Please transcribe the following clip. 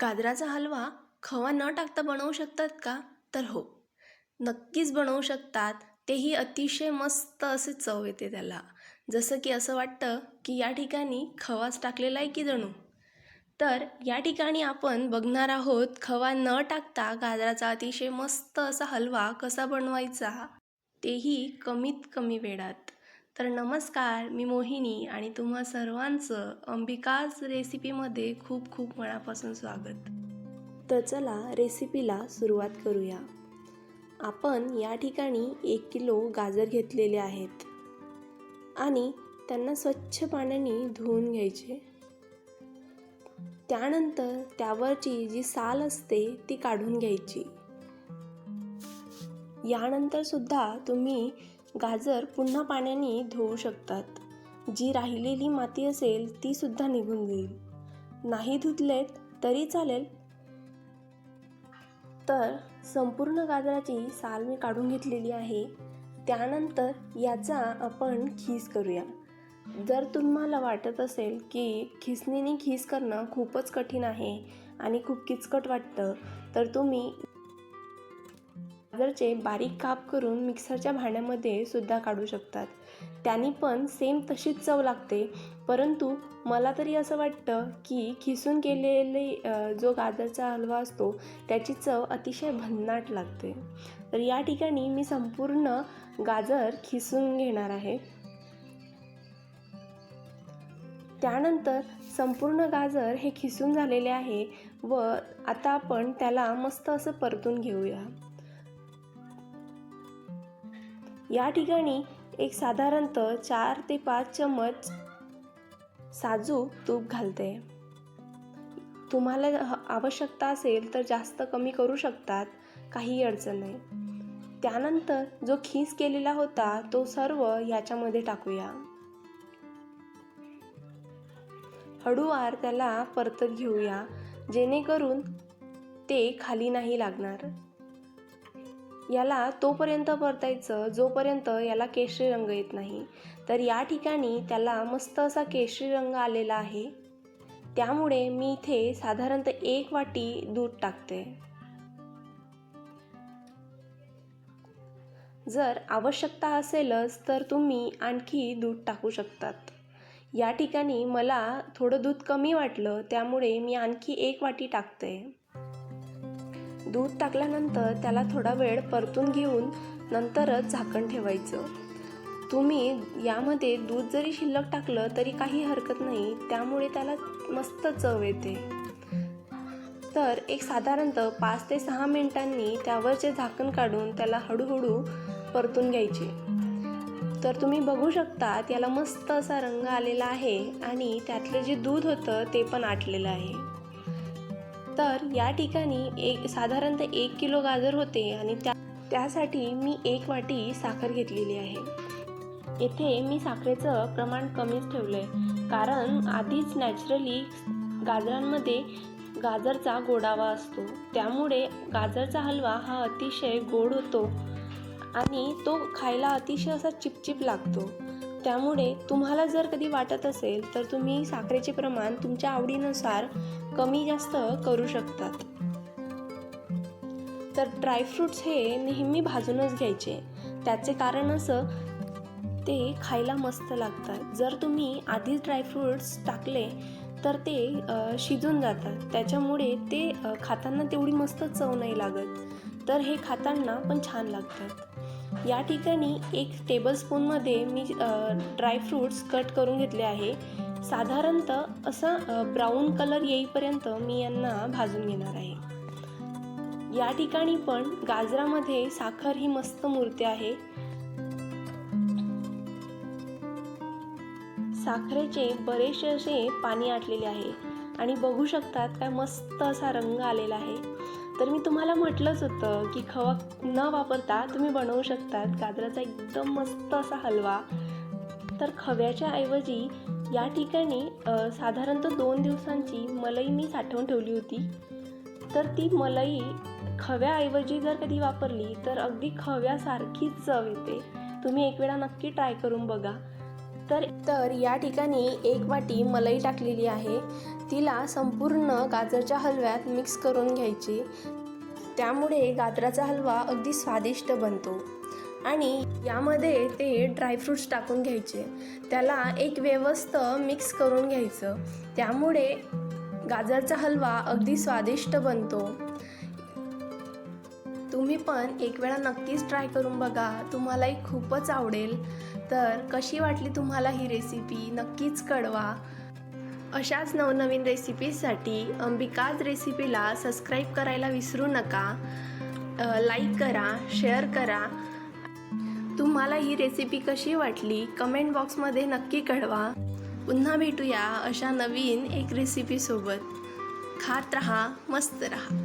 गाजराचा हलवा खवा न टाकता बनवू शकतात का? तर हो. नक्कीच बनवू शकतात. तेही अतिशय मस्त असे चव येते त्याला. जसं की असं वाटतं की या ठिकाणी खवाच टाकलेला आहे की जणू? तर या ठिकाणी आपण बघणार आहोत खवा न टाकता गाजराचा अतिशय मस्त असा हलवा कसा बनवायचा? तेही कमीत कमी वेळात. तर नमस्कार मी मोहिनी आणि तुम्हा सर्वांचं अंबिकाज रेसिपीमध्ये खूप खूप मनापासून स्वागत. तर चला रेसिपीला सुरुवात करूया. आपण या ठिकाणी एक किलो गाजर घेतलेले आहेत. आणि त्यांना स्वच्छ पाण्याने धुवून घ्यायचे. त्यानंतर त्यावरची जी साल असते ती काढून घ्यायची. यानंतर सुद्धा तुम्ही गाजर पुन्हा पाण्याने धुवू शकतात. जी राहिलेली माती असेल ती सुद्धा निघून जाईल. नाही धुतलेत तरी चालेल. तर संपूर्ण गाजराची साल मी काढून घेतलेली आहे. त्यानंतर याचा आपण खीस करूया. जर तुम्हाला वाटत असेल की खिसणीने खीस करणं खूपच कठीण आहे आणि खूप किचकट वाटतं तर तुम्ही गाजरचे बारीक काप करून मिक्सरच्या भांड्यामध्ये सुद्धा काढू शकतात. त्यांनी पण सेम तशीच चव लागते. परंतु मला तरी असं वाटतं की खिसून केलेले जो गाजरचा हलवा असतो त्याची चव अतिशय भन्नाट लागते. तर या ठिकाणी मी संपूर्ण गाजर खिसून घेणार आहे. त्यानंतर संपूर्ण गाजर हे खिसून झालेले आहे व आता आपण त्याला मस्त असं परतून घेऊया. या ठिकाणी एक साधारणतः चार ते पाच चमच साजूक तूप घालते. तुम्हाला आवश्यकता असेल तर जास्त कमी करू शकतात काही अडचण नाही. त्यानंतर जो खीस केलेला होता तो सर्व याच्यामध्ये टाकूया. हळूवार त्याला परतत घेऊया जेणेकरून ते खाली नाही लागणार. याला तोपर्यंत परतायचं जोपर्यंत याला केशरी रंग येत नाही. तर या ठिकाणी त्याला मस्त असा केशरी रंग आलेला आहे. त्यामुळे मी इथे साधारणतः एक वाटी दूध टाकते. जर आवश्यकता असेलच तर तुम्ही आणखी दूध टाकू शकतात. या ठिकाणी मला थोडं दूध कमी वाटलं त्यामुळे मी आणखी एक वाटी टाकते. दूध टाकल्यानंतर त्याला थोडा वेळ परतून घेऊन नंतरच झाकण ठेवायचं. तुम्ही यामध्ये दूध जरी शिल्लक टाकलं तरी काही हरकत नाही त्यामुळे त्याला मस्त चव येते. तर एक साधारणतः पाच ते सहा मिनिटांनी त्यावरचे झाकण काढून त्याला हळूहळू परतून घ्यायचे. तर तुम्ही बघू शकता याला मस्त असा रंग आलेला आहे आणि त्यातलं जे दूध होतं ते पण आटलेलं आहे. तर या ठिकाणी एक साधारणतः एक किलो गाजर होते आणि त्या त्यासाठी मी एक वाटी साखर घेतलेली आहे. येथे मी साखरेचं प्रमाण कमीच ठेवलं आहे कारण आधीच नॅचरली गाजरांमध्ये गाजरचा गोडावा असतो. त्यामुळे गाजरचा हलवा हा अतिशय गोड होतो आणि तो खायला अतिशय असा चिपचिप लागतो. त्यामुळे तुम्हाला जर कधी वाटत असेल तर तुम्ही साखरेचे प्रमाण तुमच्या आवडीनुसार कमी जास्त करू शकतात. तर ड्रायफ्रूट्स हे नेहमी भाजूनच घ्यायचे. त्याचे कारण असं ते खायला मस्त लागतात. जर तुम्ही आधीच ड्रायफ्रूट्स टाकले तर ते शिजून जातात. त्याच्यामुळे ते खाताना तेवढी मस्त चव नाही लागत. तर हे खाताना पण छान लागतात. या ठिकाणी एक टेबलस्पूनमध्ये मी ड्रायफ्रूट्स कट करून घेतले आहे. साधारणतः असा ब्राऊन कलर येईपर्यंत मी यांना भाजून घेणार आहे. या ठिकाणी पण गाजरामध्ये साखर ही मस्त मूर्ती आहे. साखरेचे बरेचसे असे पाणी आटलेले आहे. आणि बघू शकतात काय मस्त असा रंग आलेला आहे. तर मी तुम्हाला म्हटलंच होतं की खवा न वापरता तुम्ही बनवू शकतात गाजराचा एकदम मस्त असा हलवा. तर खव्याच्या ऐवजी या ठिकाणी साधारणतः दोन दिवसांची मलाई मी साठवून ठेवली होती. तर ती मलाई खव्याऐवजी जर कधी वापरली तर अगदी खव्यासारखीच चव येते. तुम्ही एक वेळा नक्की ट्राय करून बघा. तर तर या ठिकाणी एक वाटी मलाई टाकलेली आहे. तिला संपूर्ण गाजरच्या हलव्यात मिक्स करून घ्यायची. त्यामुळे गाजराचा हलवा अगदी स्वादिष्ट बनतो. आणि यामध्ये ते ड्रायफ्रूट्स टाकून घ्यायचे. त्याला एक व्यवस्थ मिक्स करून घ्यायचं. त्यामुळे गाजरचा हलवा अगदी स्वादिष्ट बनतो. तुम्ही पण एक वेळा नक्कीच ट्राय करून बघा. तुम्हालाही खूपच आवडेल. तर कशी वाटली तुम्हाला ही रेसिपी नक्कीच कळवा. अशाच नवनवीन रेसिपीजसाठी अंबिकाज रेसिपीला सबस्क्राईब करायला विसरू नका. लाईक करा शेअर करा. तुम्हाला ही रेसिपी कशी वाटली? कमेंट बॉक्समध्ये नक्की कळवा. पुन्हा भेटूया अशा नवीन एक रेसिपीसोबत खात रहा मस्त रहा.